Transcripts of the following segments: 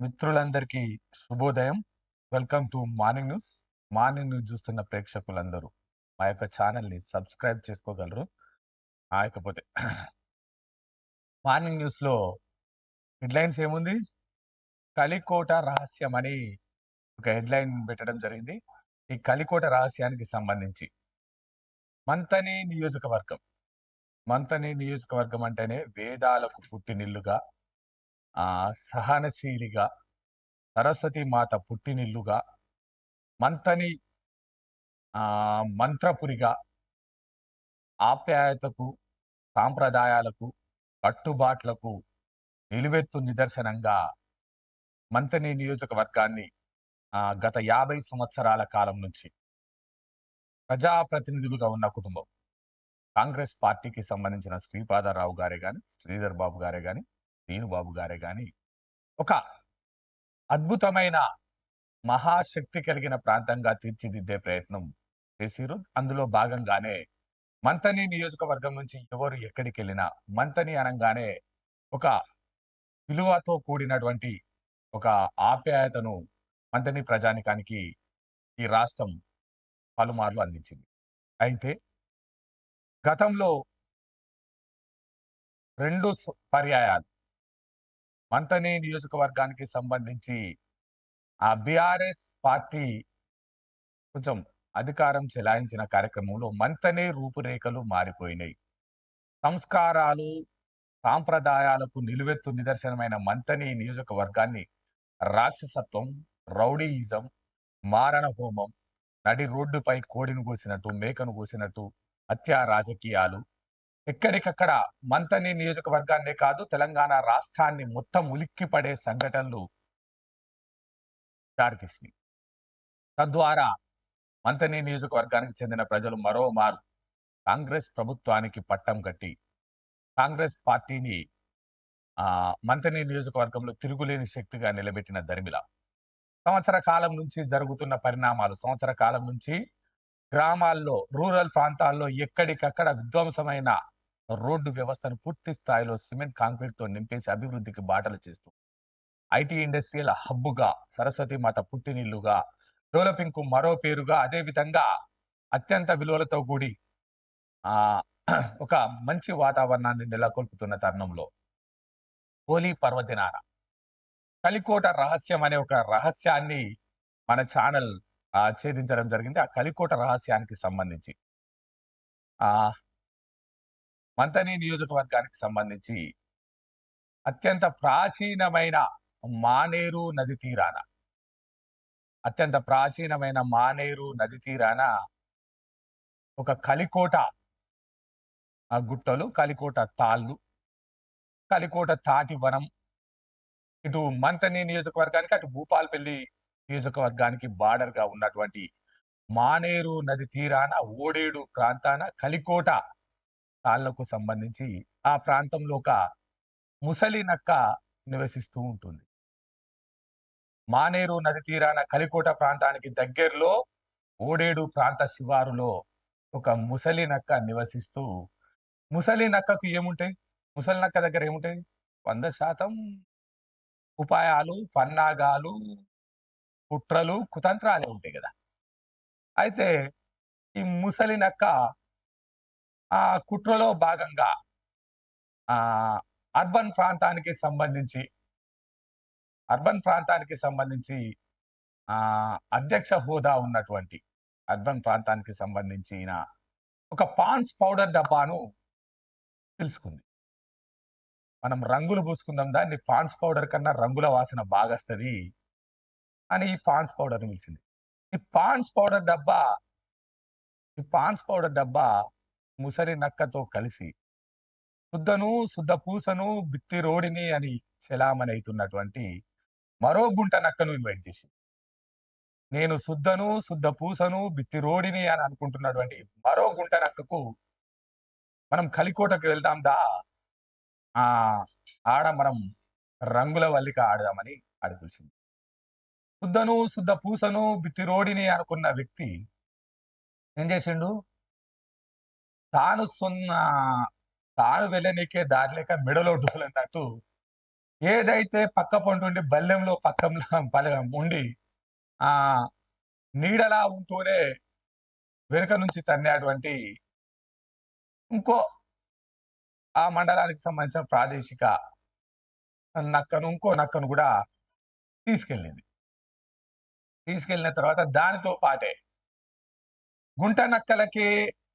మిత్రులందరికీ శుభోదయం. Welcome to morning news morning news చూస్తున్న ప్రేక్షకులందరూ మా యొక్క ఛానల్ని సబ్స్క్రైబ్ చేసుకోగలరు. ఆ, ఇకపోతే మార్నింగ్ న్యూస్లో హెడ్లైన్స్ ఏముంది? కలికోట రహస్యం అని ఒక హెడ్లైన్ పెట్టడం జరిగింది. ఈ కలికోట రహస్యానికి సంబంధించి మంతని నియోజకవర్గం. మంతని నియోజకవర్గం అంటేనే వేదాలకు పుట్టినిల్లుగా సహనశీలిగా సరస్వతి మాత పుట్టినిల్లుగా మంతని ఆ మంత్రపురిగా ఆప్యాయతకు సాంప్రదాయాలకు కట్టుబాట్లకు నిలువెత్తు నిదర్శనంగా మంతని నియోజకవర్గాన్ని గత యాభై సంవత్సరాల కాలం నుంచి ప్రజాప్రతినిధులుగా ఉన్న కుటుంబం. కాంగ్రెస్ పార్టీకి సంబంధించిన శ్రీపాదరావు గారే కానీ శ్రీధర్ బాబు గారే గాని శ్రీనుబాబు గారే కానీ ఒక అద్భుతమైన మహాశక్తి కలిగిన ప్రాంతంగా తీర్చిదిద్దే ప్రయత్నం చేసిరు. అందులో భాగంగానే మంతని నియోజకవర్గం నుంచి ఎవరు ఎక్కడికి వెళ్ళినా మంతని అనగానే ఒక విలువతో కూడినటువంటి ఒక ఆప్యాయతను మంతని ప్రజానికానికి ఈ రాష్ట్రం పలుమార్లు అందించింది. అయితే గతంలో రెండు పర్యాయాలు మంతని నియోజకవర్గానికి సంబంధించి ఆ బిఆర్ఎస్ పార్టీ కొంచెం అధికారం చెలాయించిన కార్యక్రమంలో మంతనే రూపురేఖలు మారిపోయినాయి. సంస్కారాలు సాంప్రదాయాలకు నిలువెత్తు నిదర్శనమైన మంతని నియోజకవర్గాన్ని రాక్షసత్వం రౌడీయిజం మారణ హోమం నడి రోడ్డుపై కోడిని కూసినట్టు మేకను కూసినట్టు హత్యా రాజకీయాలు ఎక్కడికక్కడ మంతని నియోజకవర్గాన్నే కాదు తెలంగాణ రాష్ట్రాన్ని మొత్తం ఉలిక్కిపడే సంఘటనలు దారితీసినాయి తద్వారా మంతని నియోజకవర్గానికి చెందిన ప్రజలు మరోమారు కాంగ్రెస్ ప్రభుత్వానికి పట్టం కట్టి కాంగ్రెస్ పార్టీని మంతని నియోజకవర్గంలో తిరుగులేని శక్తిగా నిలబెట్టిన దరిమిల. సంవత్సర కాలం నుంచి జరుగుతున్న పరిణామాలు సంవత్సర కాలం నుంచి గ్రామాల్లో రూరల్ ప్రాంతాల్లో ఎక్కడికక్కడ విధ్వంసమైన రోడ్డు వ్యవస్థను పూర్తి స్థాయిలో సిమెంట్ కాంక్రీట్తో నింపేసి అభివృద్ధికి బాటలు చేస్తూ ఐటీ ఇండస్ట్రియల్ హబ్బుగా సరస్వతి మాత పుట్టినిల్లుగా డెవలపింగ్కు మరో పేరుగా అదే విధంగా అత్యంత విలువలతో కూడి ఆ ఒక మంచి వాతావరణాన్ని నెలకొల్పుతున్న తరుణంలో హోలీ పర్వదినాన కలికోట రహస్యం అనే ఒక రహస్యాన్ని మన ఛానల్ ఆ, ఛేదించడం జరిగింది. ఆ కలికోట రహస్యానికి సంబంధించి ఆ మంతని నియోజకవర్గానికి సంబంధించి అత్యంత ప్రాచీనమైన మానేరు నది తీరాన అత్యంత ప్రాచీనమైన మానేరు నది తీరాన ఒక కలికోట గుట్టలు కలికోట తాళ్ళు కలికోట తాటి వనం. ఇటు మంతని నియోజకవర్గానికి అటు భూపాల్పల్లి నియోజకవర్గానికి బార్డర్గా ఉన్నటువంటి మానేరు నది తీరాన ఓడేడు ప్రాంతాన కలికోట తాళ్ళకు సంబంధించి ఆ ప్రాంతంలో ఒక ముసలి నక్క నివసిస్తూ ఉంటుంది. మానేరు నది తీరాన కలికోట ప్రాంతానికి దగ్గరలో ఓడేడు ప్రాంత శివారులో ఒక ముసలి నక్క నివసిస్తూ ముసలి నక్కకు ఏముంటాయి? ముసలి నక్క దగ్గర ఏముంటాయి? వంద శాతం ఉపాయాలు పన్నాగాలు కుట్రలు కుతంత్రాలే ఉంటాయి కదా. అయితే ఈ ముసలి నక్క ఆ కుట్రలో భాగంగా ఆ అర్బన్ ప్రాంతానికి సంబంధించి అర్బన్ ప్రాంతానికి సంబంధించి ఆ అధ్యక్ష హోదా ఉన్నటువంటి అర్బన్ ప్రాంతానికి సంబంధించిన ఒక పాన్స్ పౌడర్ డబ్బాను తెలుసుకుంది మనం రంగులు పూసుకుందాం దాన్ని పాన్స్ పౌడర్ కన్నా రంగుల వాసన బాగా వస్తుంది అని ఈ పాన్స్ పౌడర్ పిలిచింది. ఈ పాన్స్ పౌడర్ డబ్బా ఈ పాన్స్ పౌడర్ డబ్బా ముసలి నక్కతో కలిసి శుద్ధను శుద్ధ పూసను బిత్తి రోడిని అని చెలామణి మరో గుంట నక్కను ఇన్వైట్ చేసి నేను శుద్ధను శుద్ధ పూసను బిత్తి రోడిని అని అనుకుంటున్నటువంటి మరో గుంట నక్కకు మనం కలికోటకు వెళ్దాం దా. ఆ ఆడ మనం రంగుల వల్లిక ఆడదామని ఆడ శుద్ధను శుద్ధ పూసను బిత్తి రోడిని అనుకున్న వ్యక్తి ఏం చేసిండు? తాను సొన్న తాను వెళ్ళనీకే దారి లేక మెడలో డోలన్నట్టు ఏదైతే పక్క పొంటుండి బల్లెంలో పక్కంలో పల ఉండి ఆ నీడలా ఉంటూనే వెనుక నుంచి తన్నేటువంటి ఇంకో ఆ మండలానికి సంబంధించిన ప్రాదేశిక నక్కను ఇంకో నక్కను కూడా తీసుకెళ్ళింది. తీసుకెళ్ళిన తర్వాత దానితో పాటే గుంట నక్కలకి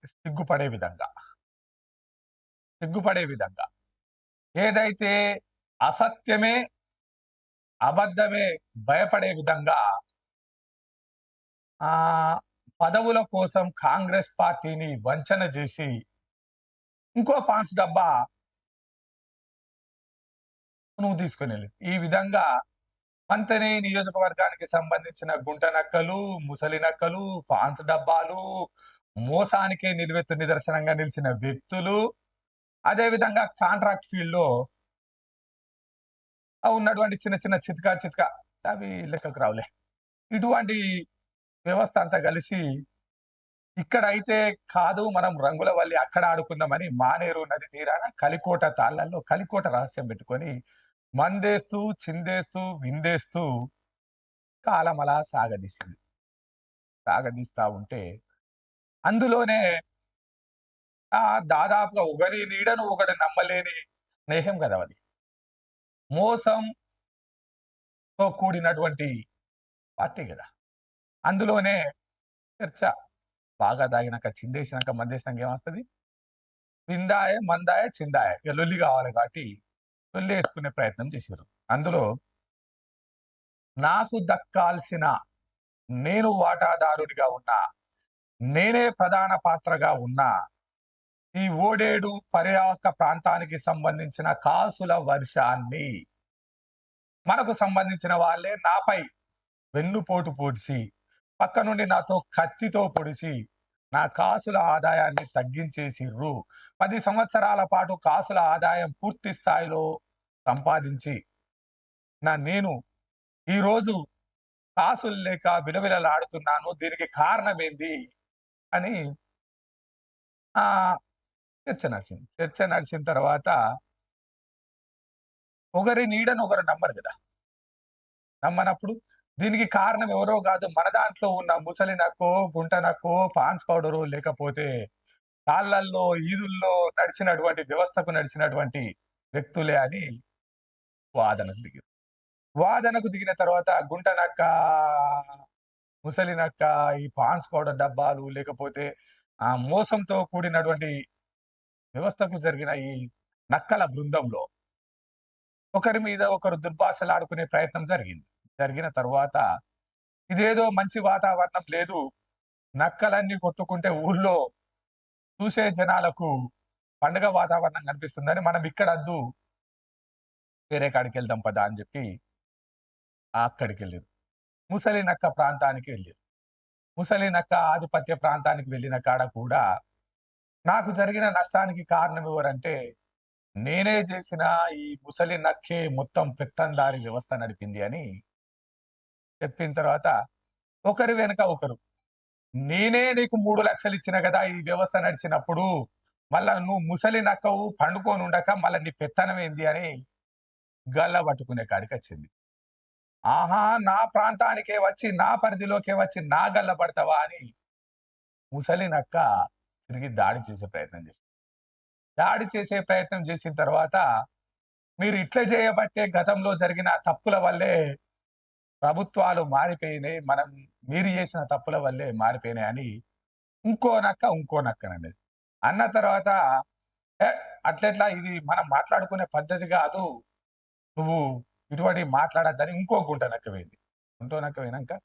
సిగ్గుపడే విధంగా. సిగ్గుపడే విధంగా. ఏదైతే అసత్యమే అబద్ధమే భయపడే విధంగా ఆ పదవుల కోసం కాంగ్రెస్ పార్టీని వంచన చేసి ఇంకో పాన్స్ డబ్బా నువ్వు తీసుకుని వెళ్ళి ఈ విధంగా మంతని నియోజకవర్గానికి సంబంధించిన గుంట నక్కలు ముసలి నక్కలు పాన్స్ డబ్బాలు మోసానికే నిలువెత్తు నిదర్శనంగా నిలిచిన వ్యక్తులు అదే విధంగా కాంట్రాక్ట్ ఫీల్డ్లో ఉన్నటువంటి చిన్న చిన్న చిత్కా చిత్కా అవి లెక్కకు రావులే. ఇటువంటి వ్యవస్థ అంతా కలిసి ఇక్కడైతే కాదు మనం రంగుల వల్లి అక్కడ ఆడుకుందామని మానేరు నది తీరాన కలికోట తాళ్ళల్లో కలికోట రహస్యం పెట్టుకొని మందేస్తూ చిందేస్తూ విందేస్తూ కాలమలా సాగదీసింది. సాగదీస్తా ఉంటే అందులోనే ఆ దాదాపుగా ఒకరి నీడను ఒకటి నమ్మలేని స్నేహం కదా అది. మోసంతో కూడినటువంటి పార్టీ కదా. అందులోనే చర్చ బాగా తాగినాక చిందేసినాక మందేసినాక ఏమొస్తుంది? విందాయ మందాయ చిందాయ. ఇక లొల్లి కావాలి కాబట్టి లొల్లి వేసుకునే ప్రయత్నం చేశారు అందులో నాకు దక్కాల్సిన నేను వాటాదారుడిగా ఉన్న నేనే ప్రధాన పాత్రగా ఉన్నా. ఈ ఓడేడు పర్యావక ప్రాంతానికి సంబంధించిన కాసుల వర్షాన్ని మనకు సంబంధించిన వాళ్ళే నాపై వెన్నుపోటు పొడిసి పక్క నుండి నాతో కత్తితో పొడిచి నా కాసుల ఆదాయాన్ని తగ్గించేసిర్రు. పది సంవత్సరాల పాటు కాసుల ఆదాయం పూర్తి స్థాయిలో సంపాదించి నా నేను ఈరోజు కాసులు లేక విలవిలలాడుతున్నాను. దీనికి కారణం ఏంది? అని ఆ చర్చ నడిచింది. చర్చ నడిచిన తర్వాత ఒకరి నీడను ఒకరు నమ్మరు కదా. నమ్మనప్పుడు దీనికి కారణం ఎవరో కాదు. మన దాంట్లో ఉన్న ముసలి నక్కో గుంట నక్కో పాన్స్ పౌడరు లేకపోతే కాళ్ళల్లో ఈదుల్లో నడిచినటువంటి వ్యవస్థకు నడిచినటువంటి వ్యక్తులే అని వాదనకు దిగింది వాదనకు దిగిన తర్వాత గుంట నక్క ముసలి నక్క ఈ పాన్స్ పౌడర్ డబ్బాలు లేకపోతే ఆ మోసంతో కూడినటువంటి వ్యవస్థకు జరిగిన ఈ నక్కల బృందంలో ఒకరి మీద ఒకరు దుర్భాషలాడుకునే ప్రయత్నం జరిగింది. జరిగిన తర్వాత ఇదేదో మంచి వాతావరణం లేదు. నక్కలన్నీ కొట్టుకుంటే ఊళ్ళో చూసే జనాలకు పండుగ వాతావరణం కనిపిస్తుందని మనం ఇక్కడ వద్దు వేరే కాడికి వెళ్దాం పదా అని చెప్పి అక్కడికి వెళ్ళారు. ముసలి నక్క ప్రాంతానికి వెళ్ళారు. ముసలి నక్క ఆధిపత్య ప్రాంతానికి వెళ్ళిన కాడ కూడా నాకు జరిగిన నష్టానికి కారణం ఎవరంటే నేనే చేసిన ఈ ముసలి నక్కే మొత్తం పెత్తందారి వ్యవస్థ నడిపింది అని చెప్పిన తర్వాత ఒకరి వెనుక ఒకరు నేనే నీకు మూడు లక్షలు ఇచ్చిన కదా ఈ వ్యవస్థ నడిచినప్పుడు మళ్ళా నువ్వు ముసలి నక్కవు పండుకొని ఉండక మళ్ళీ నీ పెత్తనం ఏంది అని గల్ల పట్టుకునే కాడికి వచ్చింది. ఆహా నా ప్రాంతానికే వచ్చి నా పరిధిలోకే వచ్చి నా గల్ల పడతావా అని ముసలి నక్క తిరిగి దాడి చేసే ప్రయత్నం చేసింది దాడి చేసే ప్రయత్నం చేసిన తర్వాత మీరు ఇట్లా చేయబట్టే గతంలో జరిగిన తప్పుల వల్లే ప్రభుత్వాలు మారిపోయినాయి మనం మీరు చేసిన తప్పుల వల్లే మారిపోయినాయి అని ఇంకో నక్క ఇంకో నక్కనండి అన్న తర్వాత "ఏ, అట్లెట్లా? ఇది మనం మాట్లాడుకునే పద్ధతి కాదు. నువ్వు ఇటువంటి మాట్లాడద్దని ఇంకో గుంట నక్క గుంట గుంటో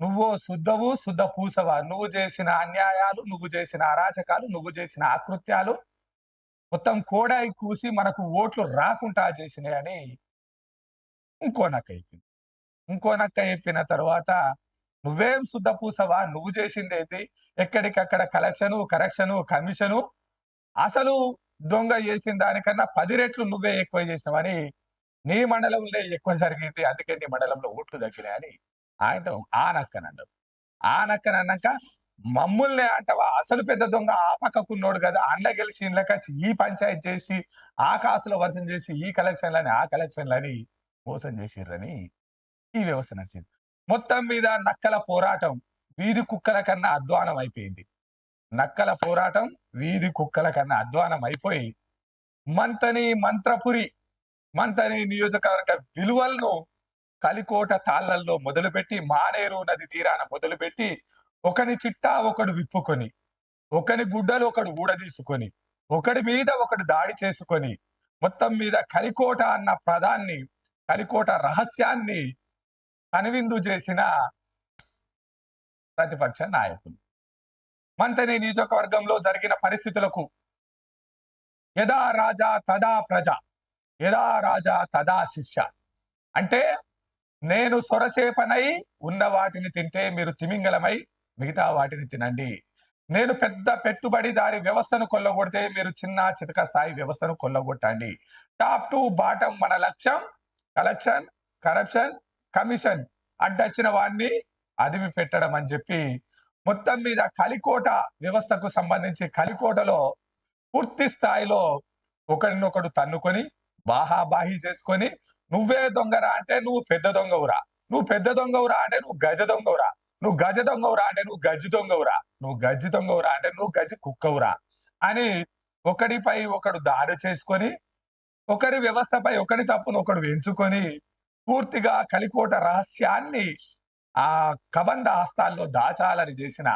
నువ్వు శుద్ధవు శుద్ధ పూసవా? నువ్వు చేసిన అన్యాయాలు నువ్వు చేసిన అరాచకాలు నువ్వు చేసిన ఆకృత్యాలు మొత్తం కోడాయి కూసి మనకు ఓట్లు రాకుండా చేసినాయి అని ఇంకో నక్క చెప్పింది. ఇంకో నక్క చెప్పిన తర్వాత నువ్వేం శుద్ధ పూసవా? నువ్వు చేసింది ఏంటి ఎక్కడికక్కడ కలెక్షను కరెక్షను కమిషను అసలు దొంగ చేసిన దానికన్నా పది రెట్లు నువ్వే ఎక్కువ చేసినవని నీ మండలంలో ఎక్కువ జరిగింది అందుకే నీ మండలంలో ఓట్లు తగ్గినాయని ఆయన ఆ నక్కనన్నాడు ఆ నక్కనన్నాక మమ్ముల్నే అంటవా? అసలు పెద్ద దొంగ ఆ పక్కకున్నోడు కదా అండ గెలిచి ఇండ్లక ఈ పంచాయతీ చేసి ఆ కాసుల వర్షం చేసి ఈ కలెక్షన్లని ఆ కలెక్షన్లని మోసం చేసిర్రని ఈ వ్యవస్థ నచ్చింది మొత్తం మీద నక్కల పోరాటం వీధి కుక్కల కన్నా అధ్వానం అయిపోయింది. నక్కల పోరాటం వీధి కుక్కల కన్నా అధ్వానం అయిపోయి మంతని మంత్రపురి మంతని నియోజకవర్గ విలువలను కలికోట తాళ్ళల్లో మొదలుపెట్టి మానేరు నది తీరాన మొదలుపెట్టి ఒకని చిట్టా ఒకడు విప్పుకొని ఒకని గుడ్డలు ఒకడు ఊడదీసుకొని ఒకడి మీద ఒకడు దాడి చేసుకొని మొత్తం మీద కలికోట అన్న పదాన్ని కలికోట రహస్యాన్ని కనువిందు చేసిన ప్రతిపక్ష నాయకులు. మంతని నియోజకవర్గంలో జరిగిన పరిస్థితులకు యదా రాజా తదా ప్రజ యదా రాజా తదా శిష్య. అంటే నేను సొరచేపనై ఉన్న వాటిని తింటే మీరు తిమింగలమై మిగతా వాటిని తినండి. నేను పెద్ద పెట్టుబడిదారి వ్యవస్థను కొల్లగొడితే మీరు చిన్న చితక స్థాయి వ్యవస్థను కొల్లగొట్టండి. టాప్ టు బాటం మన లక్ష్యం కలెక్షన్ కరప్షన్ కమిషన్ అడ్డొచ్చిన వాడిని అదిమి పెట్టడం అని చెప్పి మొత్తం మీద కలికోట వ్యవస్థకు సంబంధించి కలికోటలో పూర్తి స్థాయిలో ఒకరినొకడు తన్నుకొని బాహాబాహి చేసుకొని నువ్వే దొంగరా అంటే నువ్వు పెద్ద దొంగవురా. నువ్వు పెద్ద దొంగవురా అంటే నువ్వు గజ దొంగవురా. నువ్వు గజ దొంగవురా అంటే నువ్వు గజ్జి దొంగవురా. నువ్వు గజ్జి దొంగవురా అంటే నువ్వు గజ్జి కుక్కవురా. అని ఒకడిపై ఒకడు దాడి చేసుకొని ఒకరి వ్యవస్థపై ఒకరి తప్పును ఒకడు ఎంచుకొని పూర్తిగా కలికోట రహస్యాన్ని ఆ కబంధ హస్తాల్లో దాచాలని చేసిన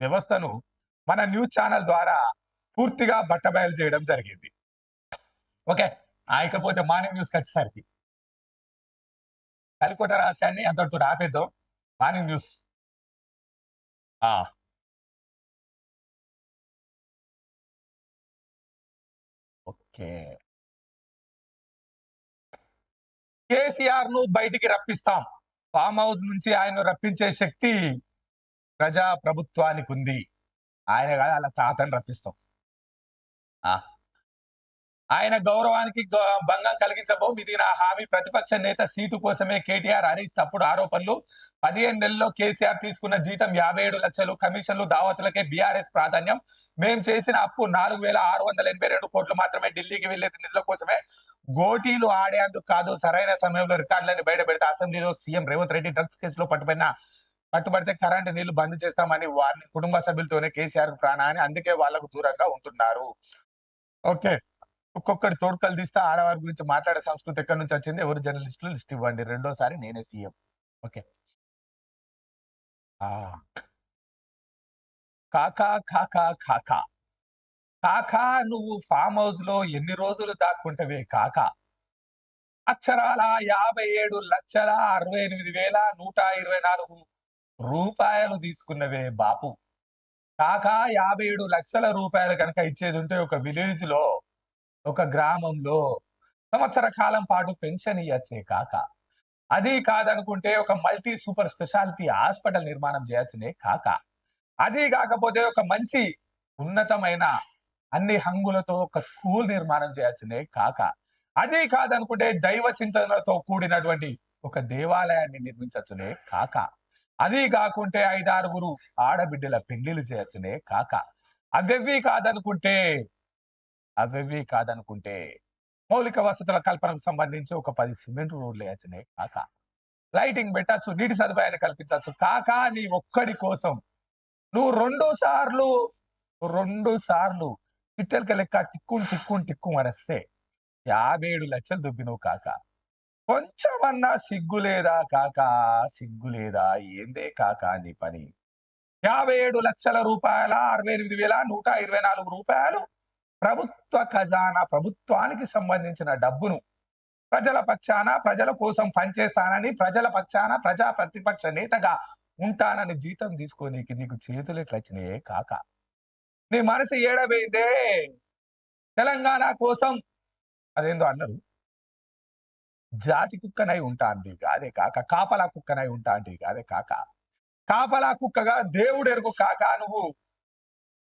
వ్యవస్థను మన న్యూస్ ఛానల్ ద్వారా పూర్తిగా బట్టబయలు చేయడం జరిగింది. ఓకే. ఆయకపోతే మార్నింగ్ న్యూస్కి వచ్చేసరికి కలికోట రహస్యాన్ని అంతటితో ఆపేద్దాం. Morning news. ఆ. ఓకే. కేసీఆర్ను బయటికి రప్పిస్తాం. ఫామ్ హౌస్ నుంచి ఆయన రప్పించే శక్తి ప్రజా ప్రభుత్వానికి ఉంది. ఆయన కాదు అలా తాతని రప్పిస్తాం. ఆ. ఆయన గౌరవానికి భంగం కలిగించబోం ఇది నా హామీ ప్రతిపక్ష నేత సీటు కోసమే కేటీఆర్ హరీష్ తప్పుడు ఆరోపణలు. పదిహేను నెలల్లో కేసీఆర్ తీసుకున్న జీతం యాభై ఏడు లక్షలు. కమిషన్లు దావతులకే బీఆర్ఎస్ ప్రాధాన్యం. మేం చేసిన అప్పు నాలుగు వేల ఆరు వందల ఎనభై రెండు కోట్లు మాత్రమే ఢిల్లీకి వెళ్ళేది నిధుల కోసమే గోటీలు ఆడేందుకు కాదు. సరైన సమయంలో రికార్డులను బయట పెడితే అసెంబ్లీలో సీఎం రేవంత్ రెడ్డి డ్రగ్స్ కేసులో పట్టుబడిన పట్టుబడితే కరెంటు నీళ్ళు బంద్ చేస్తామని వారిని కుటుంబ సభ్యులతోనే కేసీఆర్ ప్రాణాన్ని అందుకే వాళ్ళకు దూరంగా ఉంటున్నారు. ఓకే. ఒక్కొక్కటి తోడుకలు తీస్తే ఆడవారి గురించి మాట్లాడే సంస్కృతి ఎక్కడి నుంచి వచ్చింది? ఎవరు జర్నలిస్టులు? లిస్ట్ ఇవ్వండి. రెండోసారి నేనే సీఎం. ఓకే. కాకా కాకా కాకా. కాకా నువ్వు ఫామ్ హౌస్లో ఎన్ని రోజులు దాక్కుంటవే కాకా? అక్షరాల యాభై ఏడు లక్షల అరవై ఎనిమిది వేల నూట ఇరవై నాలుగు రూపాయలు తీసుకున్నవే బాపు. కాకా యాభై ఏడు లక్షల రూపాయలు కనుక ఇచ్చేది ఉంటే ఒక విలేజ్లో ఒక గ్రామంలో సంవత్సర కాలం పాటు పెన్షన్ ఇవ్వచ్చే కాక అది కాదనుకుంటే ఒక మల్టీ సూపర్ స్పెషాలిటీ హాస్పిటల్ నిర్మాణం చేయొచ్చునే కాక అది కాకపోతే ఒక మంచి ఉన్నతమైన అన్ని హంగులతో ఒక స్కూల్ నిర్మాణం చేయొచ్చునే కాక అది కాదనుకుంటే దైవ చింతనతో కూడినటువంటి ఒక దేవాలయాన్ని నిర్మించచ్చునే కాక అది కాకుంటే ఐదారుగురు ఆడబిడ్డల పెళ్ళిలు చేయొచ్చునే కాక అవేవి కాదనుకుంటే అవేవి కాదనుకుంటే మౌలిక వసతుల కల్పనకు సంబంధించి ఒక పది సిమెంట్ రోడ్లు వేయచ్చునే కాక. లైటింగ్ పెట్టచ్చు నీటి సదుపాయాన్ని కల్పించవచ్చు కాక నీ ఒక్కడి కోసం. నువ్వు రెండు సార్లు రెండు సార్లు చిట్టెలక లెక్క టిక్కుని టిక్కుని టిక్కు మరస్తే యాభై ఏడు లక్షలు దుబ్బినవు కాక. కొంచెమన్నా సిగ్గు లేదా కాక? సిగ్గు లేదా? ఏందే కాక నీ పని? యాభై ఏడు లక్షల రూపాయల అరవై ఎనిమిది వేల నూట ఇరవై నాలుగు రూపాయలు ప్రభుత్వ ఖజానా ప్రభుత్వానికి సంబంధించిన డబ్బును ప్రజల పక్షాన ప్రజల కోసం పనిచేస్తానని ప్రజల పక్షాన ప్రజా ప్రతిపక్ష నేతగా ఉంటానని జీతం తీసుకోనీకి నీకు చేతులు ఎట్లా కాక. నీ మనసు ఏడబోయిందే తెలంగాణ కోసం అదేందో అన్నారు. జాతి కుక్కనై ఉంటా అండి అదే కాక కాపలా కుక్కనై ఉంటా అండి అదే కాక. కాపలా కుక్కగా దేవుడెరుగు కాక నువ్వు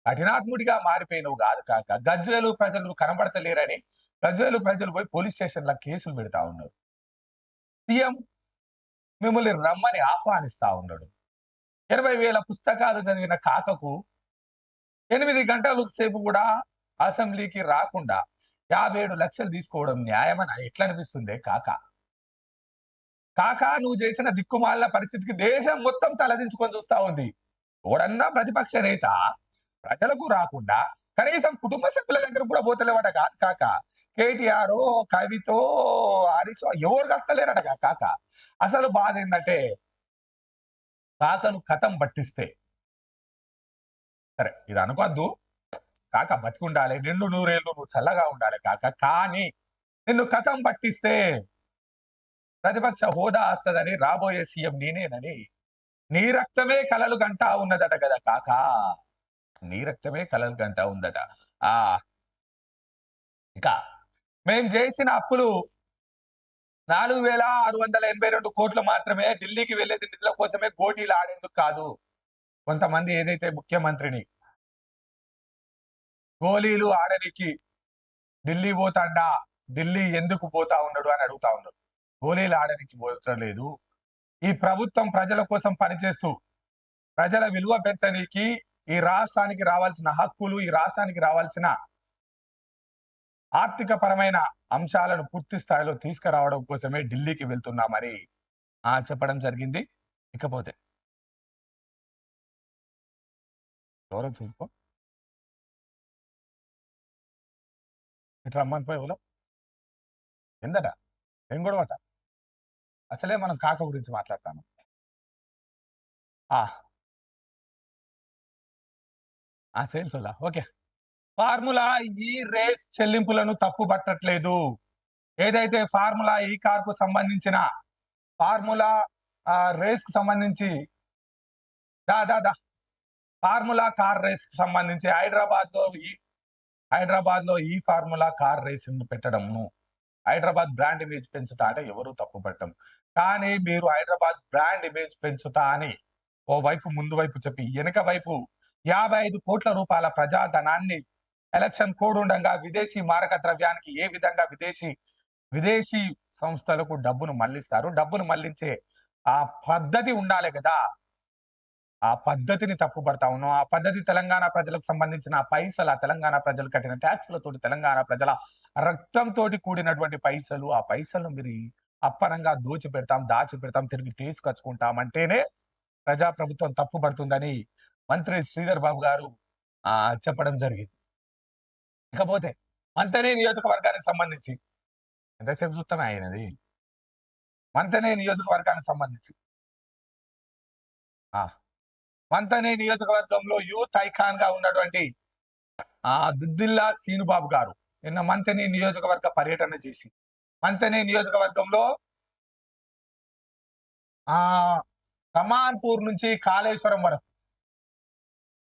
కఠినాత్ముడిగా మారిపోయినవు కాదు కాక గజ్వేలు ప్రజలు కనబడతలేరని గజ్వేలు ప్రజలు పోయి పోలీస్ స్టేషన్ల కేసులు పెడతా ఉన్నారు. సీఎం మిమ్మల్ని రమ్మని ఆహ్వానిస్తా ఉన్నాడు. ఎనభై వేల పుస్తకాలు చదివిన కాకకు ఎనిమిది గంటల సేపు కూడా అసెంబ్లీకి రాకుండా యాభై ఏడు లక్షలు తీసుకోవడం న్యాయమని ఎట్లా అనిపిస్తుంది కాక? కాక నువ్వు చేసిన దిక్కుమాలిన పరిస్థితికి దేశం మొత్తం తలదించుకొని చూస్తా ఉంది. ఎవడన్నా ప్రతిపక్ష నేత ప్రజలకు రాకుండా కనీసం కుటుంబ సభ్యుల దగ్గర కూడా పోతలేవాట కాదు కాక. కేటీఆర్ కవితో హరీష్ ఎవరు కక్కలేరట కాక. అసలు బాధ ఏంటంటే కాకను కథం పట్టిస్తే సరే ఇది అనుకోద్దు. కాక బతికుండాలి నిన్ను నూరేళ్ళు నువ్వు చల్లగా ఉండాలి కాక. కానీ నిన్ను కథం పట్టిస్తే ప్రతిపక్ష హోదా వస్తుందని రాబోయే సీఎం నేనేనని నీ రక్తమే కలలు గంటా ఉన్నదట కదా కాక. నీ రక్తమే కలలు కంట ఉందట. ఆ! ఇక మేం చేసిన అప్పులు నాలుగు వేల ఆరు వందల ఎనభై రెండు కోట్లు మాత్రమే ఢిల్లీకి వెళ్ళేది నిధుల కోసమే గోటీలు ఆడేందుకు కాదు. కొంతమంది ఏదైతే ముఖ్యమంత్రిని గోళీలు ఆడనికి ఢిల్లీ పోతాండా ఢిల్లీ ఎందుకు పోతా ఉన్నాడు అని అడుగుతా ఉన్నాడు. గోళీలు ఆడనికి పోతలేదు ఈ ప్రభుత్వం ప్రజల కోసం పనిచేస్తూ ప్రజల విలువ పెంచడానికి ఈ రాష్ట్రానికి రావాల్సిన హక్కులు ఈ రాష్ట్రానికి రావాల్సిన ఆర్థిక పరమైన అంశాలను పూర్తి స్థాయిలో తీసుకురావడం కోసమే ఢిల్లీకి వెళ్తున్నామని ఆ చెప్పడం జరిగింది. ఇకపోతే ఎవరో చూపు. ఇట్లా రమ్మని పోయి ఎవరో. ఎందట? ఏం గొడవట అసలే మనం కాక గురించి మాట్లాడతాను. ఆ. ఆ సేల్స్ వల్ల ఓకే ఫార్ములా ఈ రేస్ చెల్లింపులను తప్పు పట్టట్లేదు. ఏదైతే ఫార్ములా ఈ కార్కు సంబంధించిన ఫార్ములా రేస్కు సంబంధించి దా దా దా. ఫార్ములా కార్ రేస్కు సంబంధించి హైదరాబాద్లో ఈ హైదరాబాద్లో ఈ ఫార్ములా కార్ రేసింగ్ పెట్టడము హైదరాబాద్ బ్రాండ్ ఇమేజ్ పెంచుతా అంటే ఎవరు తప్పు పెట్టడం కానీ మీరు హైదరాబాద్ బ్రాండ్ ఇమేజ్ పెంచుతా అని ఓ వైపు ముందు వైపు చెప్పి వెనక వైపు యాభై ఐదు కోట్ల రూపాయల ప్రజాధనాన్ని ఎలక్షన్ కోడ్ ఉండగా విదేశీ మారక ద్రవ్యానికి ఏ విధంగా విదేశీ విదేశీ సంస్థలకు డబ్బును మళ్ళిస్తారు డబ్బును మళ్ళించే ఆ పద్ధతి ఉండాలి కదా. ఆ పద్ధతిని తప్పుపడతా ఉన్నాం. ఆ పద్ధతి తెలంగాణ ప్రజలకు సంబంధించిన పైసలు ఆ తెలంగాణ ప్రజలు కట్టిన ట్యాక్స్లతోటి తెలంగాణ ప్రజల రక్తంతో కూడినటువంటి పైసలు ఆ పైసలు మీరు అప్పనంగా దోచి పెడతాం దాచి పెడతాం తిరిగి తీసుకొచ్చుకుంటాం అంటేనే ప్రజాప్రభుత్వం తప్పుపడుతుందని మంత్రి శ్రీధర్ బాబు గారు ఆ చెప్పడం జరిగింది. ఇకపోతే మంతనే నియోజకవర్గానికి సంబంధించి ఎంతసేపు చూస్తామే ఆయనది? మంతనే నియోజకవర్గానికి సంబంధించి. ఆ మంతనే నియోజకవర్గంలో యూత్ ఐకాన్గా ఉన్నటువంటి ఆ దుద్దిల్లా సీనుబాబు గారు నిన్న మంతని నియోజకవర్గ పర్యటన చేసి మంతని నియోజకవర్గంలో ఆ కమాన్పూర్ నుంచి కాళేశ్వరం వరకు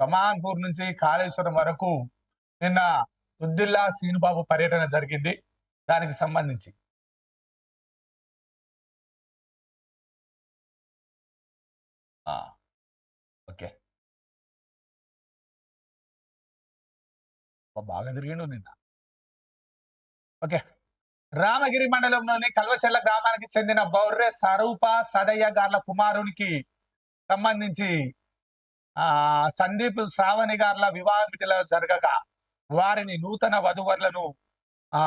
కమాన్పూర్ నుంచి కాళేశ్వరం వరకు నిన్న ఉద్దిల్లా సీనుబాబు పర్యటన జరిగింది. దానికి సంబంధించి ఓకే. బాగా తిరిగిండు నిన్న. ఓకే. రామగిరి మండలంలోని కల్వచెల్ల గ్రామానికి చెందిన బౌర్రె సరూప సడయ్య గార్ల కుమారునికి సంబంధించి ఆ సందీప్ శ్రావణి గార్ల వివాహం జరగగా వారిని నూతన వధువరులను ఆ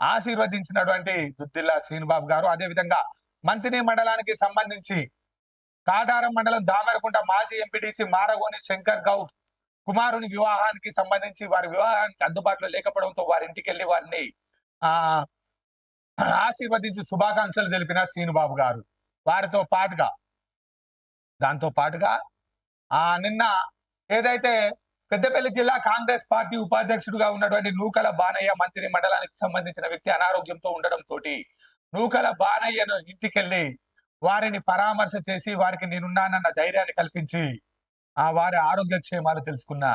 ఆశీర్వదించినటువంటి దుద్దిల్లా శ్రీనుబాబు గారు. అదే విధంగా మండలానికి సంబంధించి కాటారం మండలం దామరకుంట మాజీ ఎంపీటీసీ మారగోని శంకర్ గౌడ్ కుమారుని వివాహానికి సంబంధించి వారి వివాహానికి అందుబాటులో లేకపోవడంతో వారి ఇంటికి వెళ్ళి వారిని ఆ ఆశీర్వదించి శుభాకాంక్షలు తెలిపిన శ్రీనుబాబు గారు. వారితో పాటుగా దాంతో పాటుగా ఆ నిన్న ఏదైతే పెద్దపల్లి జిల్లా కాంగ్రెస్ పార్టీ ఉపాధ్యక్షుడిగా ఉన్నటువంటి నూకల బానయ్య మంత్రి మండలానికి సంబంధించిన వ్యక్తి అనారోగ్యంతో ఉండడం తోటి నూకల బానయ్యను ఇంటికెళ్ళి వారిని పరామర్శ చేసి వారికి నేనున్నానన్న ధైర్యాన్ని కల్పించి ఆ వారి ఆరోగ్య క్షేమాలు తెలుసుకున్న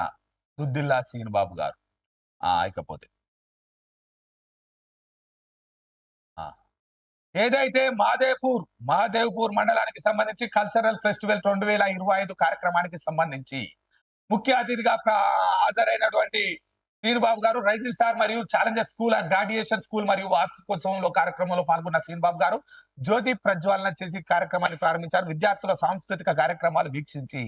దుద్దిల్లా శ్రీనుబాబు గారు. ఆ ఇకపోతే. ఏదైతే మాదేపూర్ మాదేవ్పూర్ మండలానికి సంబంధించి కల్చరల్ ఫెస్టివల్ రెండు వేల ఇరవై ఐదు కార్యక్రమానికి సంబంధించి ముఖ్య అతిథిగా హాజరైనటువంటి శ్రీనుబాబు గారు రైజింగ్ స్టార్ మరియు challenger school and graduation school మరియు వార్షికోత్సవంలో కార్యక్రమంలో పాల్గొన్న శ్రీనుబాబు గారు జ్యోతి ప్రజ్వాలన చేసి కార్యక్రమాన్ని ప్రారంభించారు. విద్యార్థుల సాంస్కృతిక కార్యక్రమాలు వీక్షించి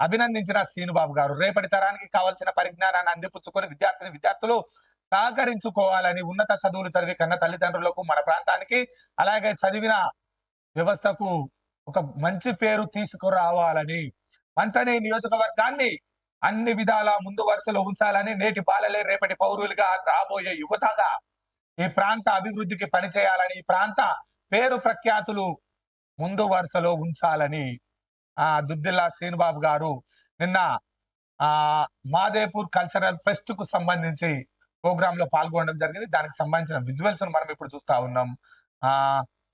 అభినందించిన శ్రీనుబాబు గారు. రేపటి తరానికి కావాల్సిన పరిజ్ఞానాన్ని అందిపుచ్చుకొని విద్యార్థిని విద్యార్థులు సహకరించుకోవాలని ఉన్నత చదువులు చదివి కన్న తల్లిదండ్రులకు మన ప్రాంతానికి అలాగే చదివిన వ్యవస్థకు ఒక మంచి పేరు తీసుకురావాలని మంతనే నియోజకవర్గాన్ని అన్ని విధాల ముందు వరుసలో ఉంచాలని నేటి బాలలే రేపటి పౌరులుగా రాబోయే యువతగా ఈ ప్రాంత అభివృద్ధికి పనిచేయాలని ఈ ప్రాంత పేరు ప్రఖ్యాతులు ముందు వరుసలో ఉంచాలని ఆ దుద్దిల్లా శ్రీనుబాబు గారు నిన్న ఆ మాదేపూర్ కల్చరల్ ఫెస్ట్కు సంబంధించి ప్రోగ్రామ్లో పాల్గొనడం జరిగింది. దానికి సంబంధించిన విజువల్స్ మనం ఇప్పుడు చూస్తా ఉన్నాం. ఆ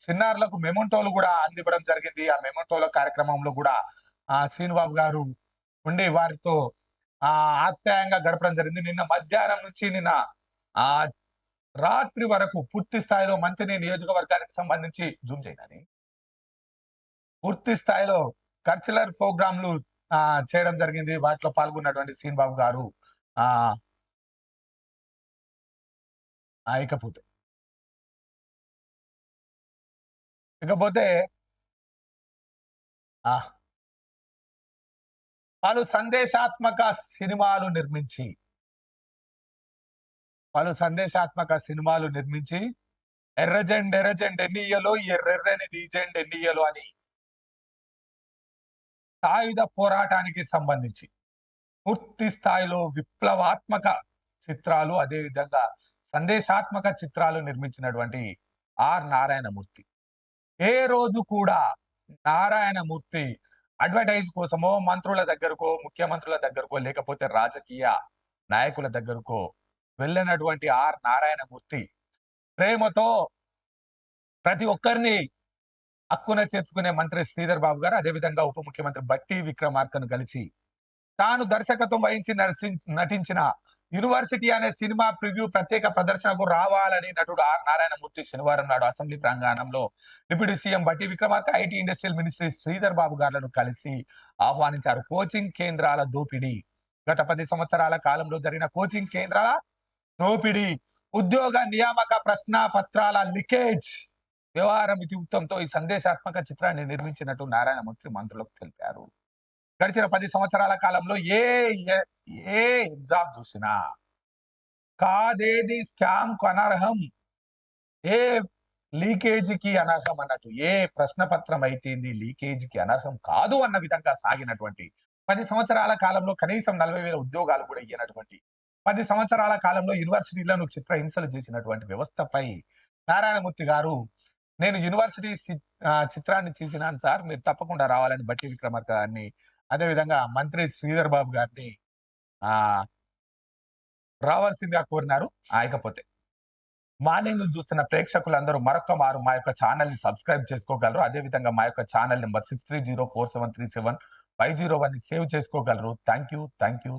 చిన్నారులకు మెమోంటోలు కూడా అందివ్వడం జరిగింది. ఆ మెమోంటోల కార్యక్రమంలో కూడా ఆ శ్రీనుబాబు గారు ఉండి వారితో ఆ ఆప్యాయంగా గడపడం జరిగింది. నిన్న మధ్యాహ్నం నుంచి నిన్న ఆ రాత్రి వరకు పూర్తి స్థాయిలో మంత్రి నియోజకవర్గానికి సంబంధించి జూమ్ చేయడానికి పూర్తి స్థాయిలో కల్చరల్ ప్రోగ్రాంలు ఆ చేయడం జరిగింది. వాటిలో పాల్గొన్నటువంటి శ్రీనిబాబు గారు ఆ ఆయకపోతే ఇకపోతే ఆ! పలు సందేశాత్మక సినిమాలు నిర్మించి పలు సందేశాత్మక సినిమాలు నిర్మించి ఎర్రజెండ్ ఎర్రజెండ్ ఎన్నియలో ఎర్రెర్రని డీజెండ్ ఎన్నియలో అని సాయుధ పోరాటానికి సంబంధించి పూర్తి స్థాయిలో విప్లవాత్మక చిత్రాలు అదే విధంగా సందేశాత్మక చిత్రాలు నిర్మించినటువంటి ఆర్ నారాయణమూర్తి. ఏ రోజు కూడా నారాయణమూర్తి అడ్వర్టైజ్ కోసమో మంత్రుల దగ్గరకో ముఖ్యమంత్రుల దగ్గరకో లేకపోతే రాజకీయ నాయకుల దగ్గరకో వెళ్ళినటువంటి ఆర్ నారాయణమూర్తి ప్రేమతో ప్రతి ఒక్కరిని హక్కున చేర్చుకునే మంత్రి శ్రీధర్ బాబు గారు అదేవిధంగా ఉప ముఖ్యమంత్రి బట్టి విక్రమార్కను కలిసి తాను దర్శకత్వం వహించి నటించిన యూనివర్సిటీ అనే సినిమా ప్రివ్యూ ప్రత్యేక ప్రదర్శనకు రావాలని నటుడు ఆర్ నారాయణమూర్తి శనివారం నాడు అసెంబ్లీ ప్రాంగణంలో deputy CM Bhatti Vikramarka IT industrial ministry Sridhar Babu గారులను కలిసి ఆహ్వానించారు. కోచింగ్ కేంద్రాల దోపిడీ. గత పది సంవత్సరాల కాలంలో జరిగిన కోచింగ్ కేంద్రాల దోపిడీ. ఉద్యోగ నియామక ప్రశ్న పత్రాల లీకేజ్. వ్యవహారం ఇతివృత్తంతో ఈ సందేశాత్మక చిత్రాన్ని నిర్మించినట్టు నారాయణమూర్తి మంత్రులకు తెలిపారు. గడిచిన పది సంవత్సరాల కాలంలో ఏ ఏ- ఎగ్జామ్ చూసినా కాదేది స్కామ్కు అనర్హం? ఏ లీకేజీకి అనర్హం అన్నట్టు ఏ ప్రశ్న పత్రం అయితేంది లీకేజీకి అనర్హం కాదు అన్న విధంగా సాగినటువంటి పది సంవత్సరాల కాలంలో కనీసం నలభై వేల ఉద్యోగాలు కూడా ఇయ్యనటువంటి పది సంవత్సరాల కాలంలో యూనివర్సిటీలను చిత్రహింసలు చేసినటువంటి వ్యవస్థపై నారాయణమూర్తి గారు నేను యూనివర్సిటీ చిత్రాన్ని చేసినాను సార్ మీరు తప్పకుండా రావాలని బట్టి విక్రమార్క గారిని అదేవిధంగా మంత్రి శ్రీధర్ బాబు గారిని ఆ రావాల్సిందిగా కోరినారు ఆయకపోతే. మార్నింగ్ నుంచి చూస్తున్న ప్రేక్షకులందరూ మరొక మారు మా యొక్క ఛానల్ని సబ్స్క్రైబ్ చేసుకోగలరు. అదే విధంగా మా యొక్క channel number six three zero four seven three seven five zero one save చేసుకోగలరు. Thank you thank you.